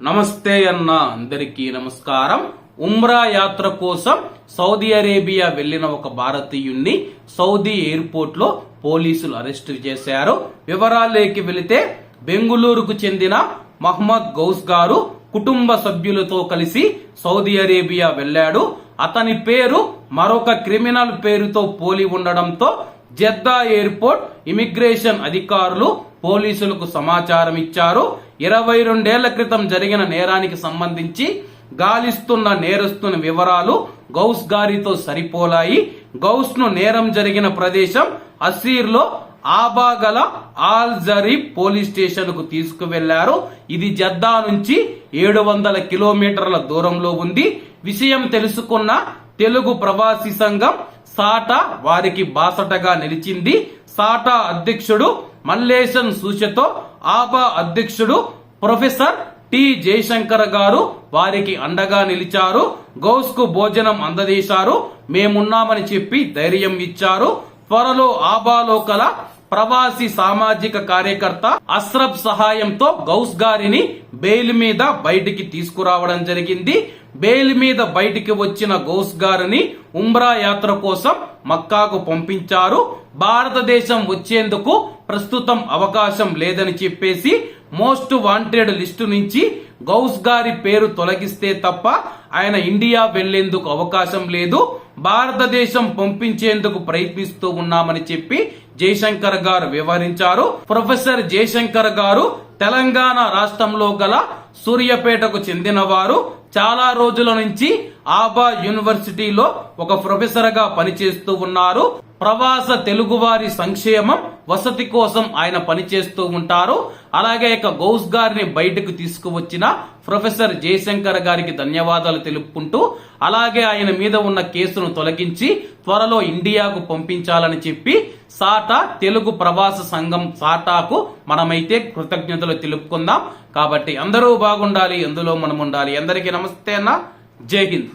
నమస్తే అన్న అందరికీ నమస్కారం. ఉమ్రా యాత్ర కోసం సౌదీ అరేబియా వెళ్ళిన ఒక భారతీయుణ్ణి సౌదీ ఎయిర్పోర్ట్లో పోలీసులు అరెస్టు చేశారు. వివరాలేకి వెళితే బెంగుళూరుకు చెందిన మహమ్మద్ గౌస్ గారు కుటుంబ సభ్యులతో కలిసి సౌదీ అరేబియా వెళ్ళాడు. అతని పేరు మరొక క్రిమినల్ పేరుతో పోలి ఉండడంతో జెద్దా ఎయిర్పోర్ట్ ఇమిగ్రేషన్ అధికారులు పోలీసులకు సమాచారం ఇచ్చారు ఇరవై రెండేళ్ళ క్రితం జరిగిన నేరానికి సంబంధించి గాలిస్తున్న నేరస్తుని వివరాలు గౌస్ గారితో సరిపోలాయి. గౌస్ను నేరం జరిగిన ప్రదేశం అసీర్లో ఆబాగల ఆల్ జరీబ్ పోలీస్ స్టేషన్కు తీసుకువెళ్ళారు. ఇది జద్దా నుంచి ఏడు వందల కిలోమీటర్ల దూరంలో ఉంది. విషయం తెలుసుకున్న తెలుగు ప్రవాసీ సంఘం సాటా వారికి బాసటగా నిలిచింది. సాటా అధ్యక్షుడు మల్లేశన్ సూచతో ఆబా అధ్యక్షుడు ప్రొఫెసర్ టి జయశంకర్ గారు వారికి అండగా నిలిచారు. గౌస్కు భోజనం అందజేశారు. మేమున్నామని చెప్పి ధైర్యం ఇచ్చారు. త్వరలో ఆబాలో కల ప్రవాసీ సామాజిక కార్యకర్త అస్రఫ్ సహాయంతో గౌస్ గారిని బెయిల్ మీద బయటికి తీసుకురావడం జరిగింది. బెయిల్ మీద బయటికి వచ్చిన గౌస్ గారిని ఉమ్రా యాత్ర కోసం మక్కాకు పంపించారు. భారతదేశం వచ్చేందుకు ప్రస్తుతం అవకాశం లేదని చెప్పేసి మోస్ట్ వాంటెడ్ లిస్టు నుంచి గౌస్ గారి పేరు తొలగిస్తే తప్ప ఆయన ఇండియా వెళ్ళేందుకు అవకాశం లేదు. భారతదేశం పంపించేందుకు ప్రయత్నిస్తూ ఉన్నామని చెప్పి జయశంకర్ గారు వివరించారు. ప్రొఫెసర్ జయశంకర్ గారు తెలంగాణ రాష్ట్రంలో గల సూర్యపేటకు చెందినవారు. చాలా రోజుల నుంచి ఆబా యూనివర్సిటీలో ఒక ప్రొఫెసర్గా పనిచేస్తూ ఉన్నారు. ప్రవాస తెలుగువారి సంక్షేమం వసతి కోసం ఆయన పనిచేస్తూ ఉంటారు. అలాగే ఇక గౌస్ గారిని బయటకు తీసుకువచ్చిన ప్రొఫెసర్ జయశంకర్ గారికి ధన్యవాదాలు తెలుపుకుంటూ అలాగే ఆయన మీద ఉన్న కేసును తొలగించి త్వరలో ఇండియాకు పంపించాలని చెప్పి సాటా తెలుగు ప్రవాస సంఘం సాటాకు మనమైతే కృతజ్ఞతలు తెలుపుకుందాం. కాబట్టి అందరూ బాగుండాలి ఎందులో మనం ఉండాలి అందరికీ నమస్తే అన్న. जय हिंद।